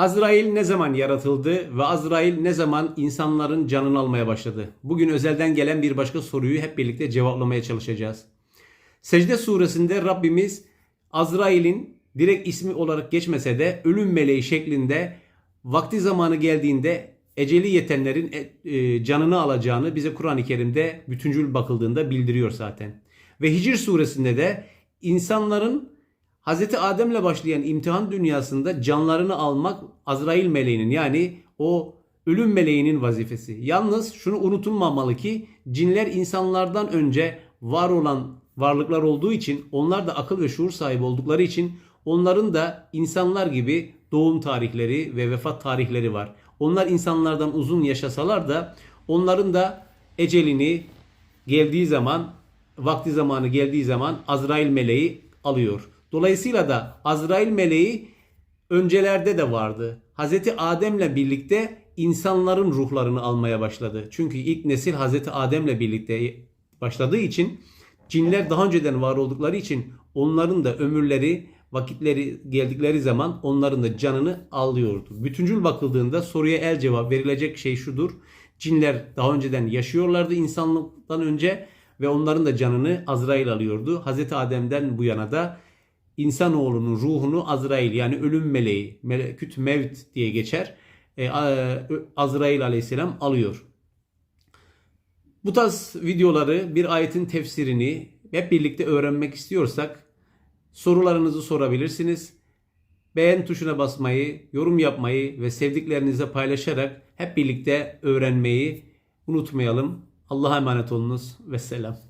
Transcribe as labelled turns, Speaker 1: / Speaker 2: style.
Speaker 1: Azrail ne zaman yaratıldı ve Azrail ne zaman insanların canını almaya başladı? Bugün özelden gelen bir başka soruyu hep birlikte cevaplamaya çalışacağız. Secde suresinde Rabbimiz Azrail'in direkt ismi olarak geçmese de ölüm meleği şeklinde vakti zamanı geldiğinde eceli yetenlerin e, e, canını alacağını bize Kur'an-ı Kerim'de bütüncül bakıldığında bildiriyor zaten. Ve Hicr suresinde de insanların Hz. Adem'le başlayan imtihan dünyasında canlarını almak Azrail meleğinin yani o ölüm meleğinin vazifesi. Yalnız şunu unutulmamalı ki cinler insanlardan önce var olan varlıklar olduğu için onlar da akıl ve şuur sahibi oldukları için onların da insanlar gibi doğum tarihleri ve vefat tarihleri var. Onlar insanlardan uzun yaşasalar da onların da ecelini geldiği zaman vakti zamanı geldiği zaman Azrail meleği alıyor. Dolayısıyla da Azrail meleği öncelerde de vardı. Hazreti Adem'le birlikte insanların ruhlarını almaya başladı. Çünkü ilk nesil Hazreti Adem'le birlikte başladığı için cinler daha önceden var oldukları için onların da ömürleri, vakitleri geldikleri zaman onların da canını alıyordu. Bütüncül bakıldığında soruya el cevap verilecek şey şudur. Cinler daha önceden yaşıyorlardı insanlıktan önce ve onların da canını Azrail alıyordu. Hazreti Adem'den bu yana da insanoğlunun ruhunu Azrail yani ölüm meleği, meleküt mevt diye geçer. E, Azrail aleyhisselam alıyor. Bu tarz videoları bir ayetin tefsirini hep birlikte öğrenmek istiyorsak sorularınızı sorabilirsiniz. Beğen tuşuna basmayı, yorum yapmayı ve sevdiklerinize paylaşarak hep birlikte öğrenmeyi unutmayalım. Allah'a emanet olunuz ve selam.